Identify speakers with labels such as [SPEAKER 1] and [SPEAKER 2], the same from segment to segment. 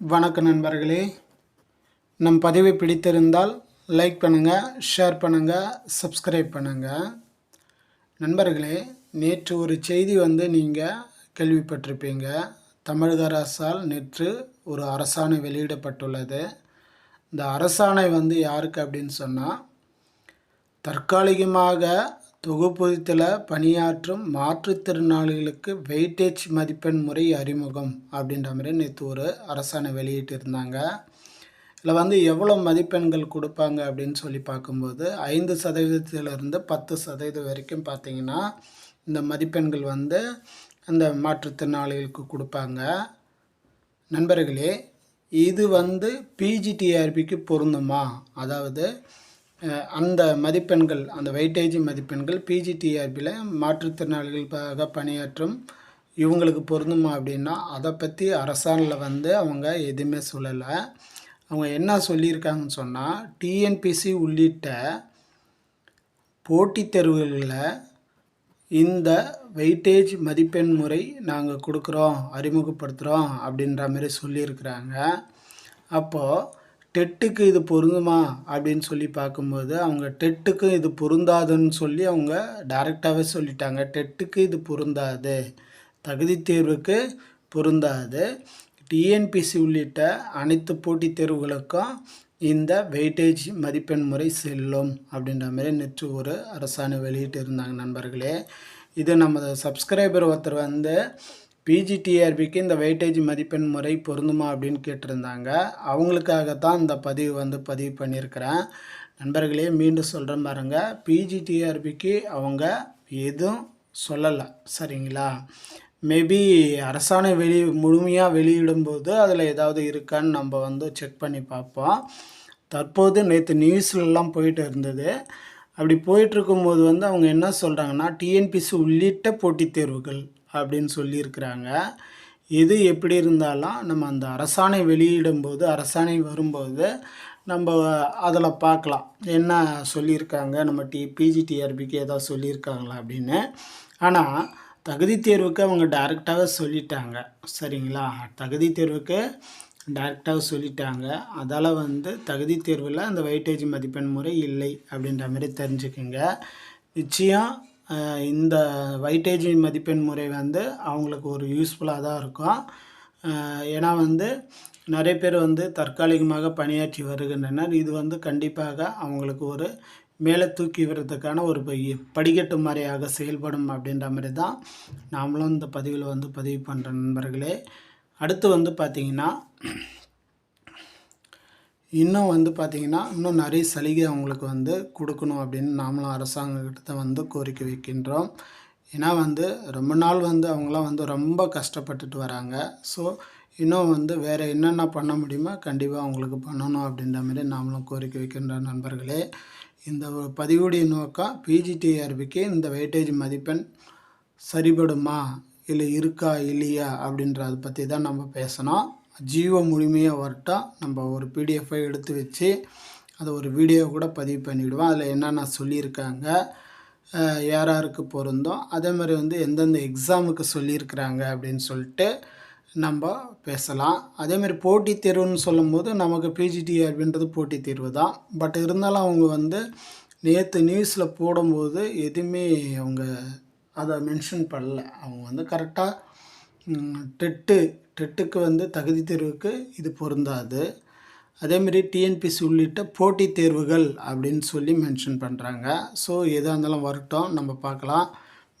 [SPEAKER 1] வணக்க நண்பர்களே. நம் பதிவை பிடித்திருந்தால் லைக் பண்ணுங்கள் ஷேர் பண்ணுங்கள் சப்ஸ்கிரைப் பண்ணுங்கள் நண்பர்களே நேற்று ஒரு செய்தி வந்து நீங்கள் கேள்விப்பட்டிருப்பீங்க. தமிழக அரசால் நேற்று ஒரு அரசாணை வெளியிடப்பட்டுள்ளது. இந்த அரசாணை வந்து யாருக்கு அப்படின்னு சொன்னால் தற்காலிகமாக தொகுப்புத்தில் பணியாற்றும் மாற்றுத்திறனாளிகளுக்கு வெயிட்டேஜ் மதிப்பெண் முறை அறிமுகம் அப்படின்ற மாதிரி நேற்று ஒரு அரசாணை வெளியிட்டிருந்தாங்க. இதில் வந்து எவ்வளோ மதிப்பெண்கள் கொடுப்பாங்க அப்படின்னு சொல்லி பார்க்கும்போது ஐந்து சதவீதத்திலிருந்து பத்து சதவீதம் வரைக்கும் பார்த்திங்கன்னா இந்த மதிப்பெண்கள் வந்து அந்த மாற்றுத்திறனாளிகளுக்கு கொடுப்பாங்க. நண்பர்களே இது வந்து பிஜிடிஆர்பிக்கு பொருந்துமா? அதாவது அந்த மதிப்பெண்கள் அந்த வெயிட்டேஜ் மதிப்பெண்கள் பிஜிடிஆர்பியில் மாற்றுத்திறனாளிகளுக்காக பணியாற்றும் இவங்களுக்கு பொருந்துமா அப்படின்னா அதை பற்றி அரசாணில் வந்து அவங்க எதுவுமே சொல்லலை. அவங்க என்ன சொல்லியிருக்காங்கன்னு சொன்னால் டிஎன்பிசி உள்ளிட்ட போட்டித் தேர்வுகளில் இந்த வெயிட்டேஜ் மதிப்பெண் முறை நாங்கள் கொடுக்குறோம் அறிமுகப்படுத்துகிறோம் அப்படின்ற மாதிரி சொல்லியிருக்கிறாங்க. அப்போது டெட்டுக்கு இது பொருந்துமா அப்படின்னு சொல்லி பார்க்கும்போது அவங்க டெட்டுக்கும் இது பொருந்தாதுன்னு சொல்லி அவங்க டைரெக்டாகவே சொல்லிட்டாங்க. டெட்டுக்கு இது பொருந்தாது. தகுதி தேர்வுக்கு பொருந்தாது. டிஎன்பிசி உள்ளிட்ட அனைத்து போட்டித் தேர்வுகளுக்கும் இந்த வெயிட்டேஜ் மதிப்பெண் முறை செல்லும் அப்படின்ற மாதிரி நேற்று ஒரு அரசாணை வெளியிட்டு இருந்தாங்க நண்பர்களே. இது நமது சப்ஸ்கிரைபர் ஒருத்தர் வந்து பிஜிடிஆர்பிக்கு இந்த வெயிட்டேஜ் மதிப்பெண் முறை பொருந்துமா அப்படின்னு கேட்டிருந்தாங்க. அவங்களுக்காகத்தான் இந்த பதிவு வந்து பதிவு பண்ணியிருக்கிறேன். நண்பர்களே மீண்டும் சொல்கிறேன் பாருங்கள் பிஜிடிஆர்பிக்கு அவங்க எதுவும் சொல்லலை. சரிங்களா? மேபி அரசாணை வெளி முழுமையாக வெளியிடும்போது அதில் ஏதாவது இருக்கான்னு நம்ம வந்து செக் பண்ணி பார்ப்போம். தற்போது நேற்று நியூஸ்லலாம் போயிட்டு இருந்தது. அப்படி போயிட்டுருக்கும்போது வந்து அவங்க என்ன சொல்கிறாங்கன்னா டிஎன்பிசி உள்ளிட்ட போட்டித் தேர்வுகள் அப்படின்னு சொல்லியிருக்கிறாங்க. எது எப்படி இருந்தாலும் நம்ம அந்த அரசாணை வெளியிடும்போது அரசாணை வரும்போது நம்ம அதில் பார்க்கலாம். என்ன சொல்லியிருக்காங்க? நம்ம டி பிஜிடிஆர்பிக்கு ஏதாவது சொல்லியிருக்காங்களா அப்படின்னு. ஆனால் தகுதி தேர்வுக்கு அவங்க டைரெக்டாக சொல்லிட்டாங்க. சரிங்களா? தகுதி தேர்வுக்கு டைரெக்டாக சொல்லிட்டாங்க. அதால் வந்து தகுதி தேர்வில் அந்த வெயிட்டேஜ் மதிப்பெண் முறை இல்லை அப்படின்ற மாதிரி தெரிஞ்சுக்குங்க. நிச்சயம் இந்த வைட்டேஜ் மதிப்பெண் முறை வந்து அவங்களுக்கு ஒரு யூஸ்ஃபுல்லாக தான் இருக்கும். ஏன்னா வந்து நிறைய பேர் வந்து தற்காலிகமாக பணியாற்றி வருகின்றனர். இது வந்து கண்டிப்பாக அவங்களுக்கு ஒரு மேலே தூக்கி வர்றதுக்கான ஒரு படிக்கட்டு மாதிரியாக செயல்படும் அப்படின்ற மாதிரி தான் நாமளும் இந்த பதிவில் வந்து பதிவு பண்ணுற நண்பர்களே. அடுத்து வந்து பார்த்திங்கன்னா இன்னும் வந்து பார்த்திங்கன்னா இன்னும் நிறைய சலுகை அவங்களுக்கு வந்து கொடுக்கணும் அப்படின்னு நாமளும் அரசாங்கக்கிட்ட வந்து கோரிக்கை வைக்கின்றோம். ஏன்னா வந்து ரொம்ப நாள் வந்து அவங்களாம் வந்து ரொம்ப கஷ்டப்பட்டுட்டு வராங்க. ஸோ இன்னும் வந்து வேறு என்னென்ன பண்ண முடியுமோ கண்டிப்பாக அவங்களுக்கு பண்ணணும் அப்படின்ற மாதிரி நாமளும் கோரிக்கை வைக்கின்ற நண்பர்களே. இந்த பதிவுடைய நோக்கம் பிஜிடிஆர்பிக்கு இந்த வெயிட்டேஜ் மதிப்பெண் சரிபடுமா? இல்லை இருக்கா? இல்லையா? அப்படின்றத பற்றி தான் நம்ம பேசணும். ஜீவ முழுமையாக வரட்டும் நம்ம ஒரு பிடிஎஃபை எடுத்து வச்சு அதை ஒரு வீடியோ கூட பதிவு பண்ணிவிடுவோம் அதில் என்னென்ன சொல்லியிருக்காங்க யார் யாருக்கு பொருந்தும் அதே மாதிரி வந்து எந்தெந்த எக்ஸாமுக்கு சொல்லியிருக்கிறாங்க அப்படின்னு சொல்லிட்டு நம்ம பேசலாம். அதேமாதிரி போட்டித் தேர்வுன்னு சொல்லும்போது நமக்கு பிஜிடிஆர்பின்றது போட்டித் தேர்வு தான். பட் இருந்தாலும் அவங்க வந்து நேற்று நியூஸில் போடும்போது எதுவுமே அவங்க அதை மென்ஷன் பண்ணல. அவங்க வந்து கரெக்டாக டெட்டு டெட்டுக்கு வந்து தகுதி தேர்வுக்கு இது பொருந்தாது. அதேமாரி டிஎன்பிசி உள்ளிட்ட போட்டித் தேர்வுகள் அப்படின்னு சொல்லி மென்ஷன் பண்ணுறாங்க ஸோ எதாக இருந்தாலும் வரட்டும். நம்ம பார்க்கலாம்.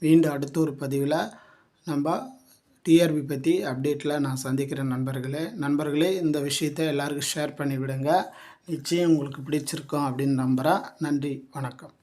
[SPEAKER 1] மீண்டும் அடுத்த ஒரு பதிவில் நம்ம டிஆர்பி பற்றி அப்டேட்டில் நான் சந்திக்கிறேன் நண்பர்களே நண்பர்களே இந்த விஷயத்தை எல்லாருக்கும் ஷேர் பண்ணிவிடுங்க. நிச்சயம் உங்களுக்கு பிடிச்சிருக்கோம் அப்படின்னு நம்புகிறேன் நன்றி. வணக்கம்.